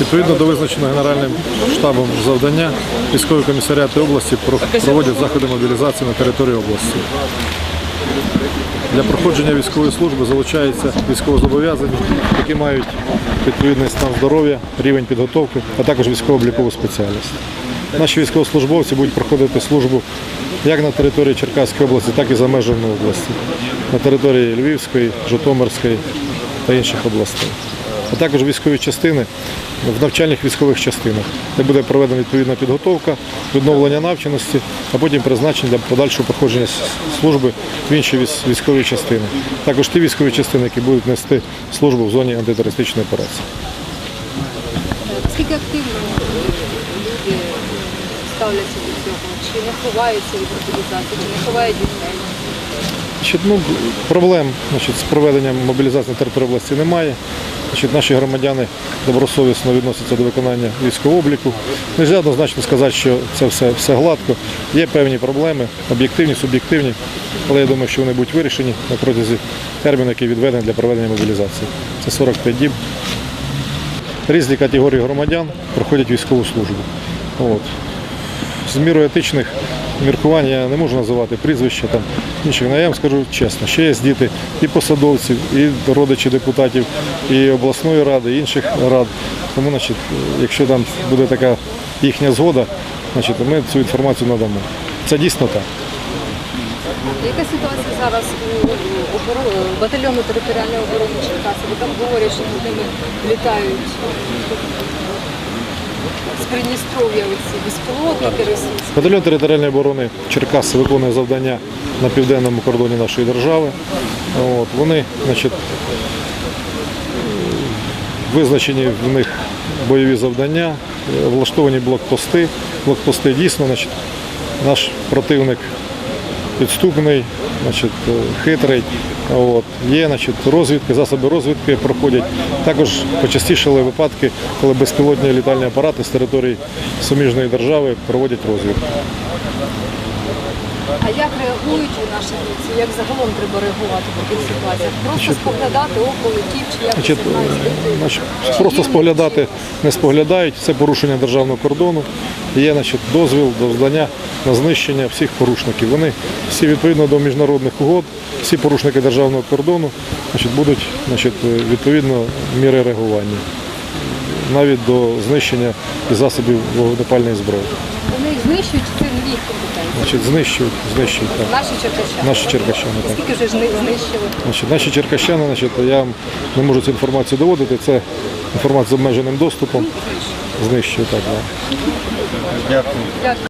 Відповідно до визначеного Генеральним штабом завдання, військові комісаріати області проводять заходи мобілізації на території області. Для проходження військової служби залучаються військовозобов'язані, які мають відповідний стан здоров'я, рівень підготовки, а також військово-облікову спеціальність. Наші військовослужбовці будуть проходити службу як на території Черкаської області, так і за межами області, на території Львівської, Житомирської та інших областей. А також військові частини в навчальних військових частинах, де буде проведена відповідна підготовка, відновлення навченості, а потім призначення для подальшого проходження служби в інші військові частини. Також ті військові частини, які будуть нести службу в зоні антитерористичної операції. Скільки активно люди ставляться до цього? Чи не ховаються від мобілізації, чи не ховають дітей? Значить, ну, проблем значить, з проведенням мобілізації на території області немає. Значить, наші громадяни добросовісно відносяться до виконання військового обліку. Не можна однозначно сказати, що це все, все гладко. Є певні проблеми, об'єктивні, суб'єктивні, але я думаю, що вони будуть вирішені на протязі терміну, який відведений для проведення мобілізації. Це 45 діб. Різні категорії громадян проходять військову службу. От. З мірою етичних міркувань я не можу називати прізвища там інших. Я вам скажу чесно, ще є діти і посадовців, і родичі депутатів, і обласної ради, і інших рад. Тому, значить, якщо там буде така їхня згода, значить, ми цю інформацію надамо. Це дійсно так. Яка ситуація зараз у батальйону територіальної оборони Черкаси? Бо там говорять, що з ними літають з Придністров'я оці безпілотники російські. Батальйон територіальної оборони Черкас виконує завдання на південному кордоні нашої держави. От, вони значить, визначені в них бойові завдання, влаштовані блокпости. Блокпости дійсно, значить, наш противник підступний, значить, е, хитрий. От. Є значить, розвідки, засоби розвідки проходять. Також почастішали випадки, коли безпілотні літальні апарати з території суміжної держави проводять розвідку. А як реагують у наші бійці? Як загалом треба реагувати в таких ситуаціях? Просто споглядати око летів, чи як Значить, сигнал значить, просто споглядати не споглядають, це порушення державного кордону. Є значить, дозвіл до здання на знищення всіх порушників. Вони всі відповідно до міжнародних угод, всі порушники державного кордону значить, будуть значить, відповідно міри реагування. Навіть до знищення засобів вогнепальної зброї. Знищують, чи їх? Значить, знищують, знищують так. Наші черкащани. Наші черкащани. Так. Скільки вже ж не знищили? Значить, наші черкащани, значить, я не можу цю інформацію доводити. Це інформація з обмеженим доступом. Знищують, так. Дякую.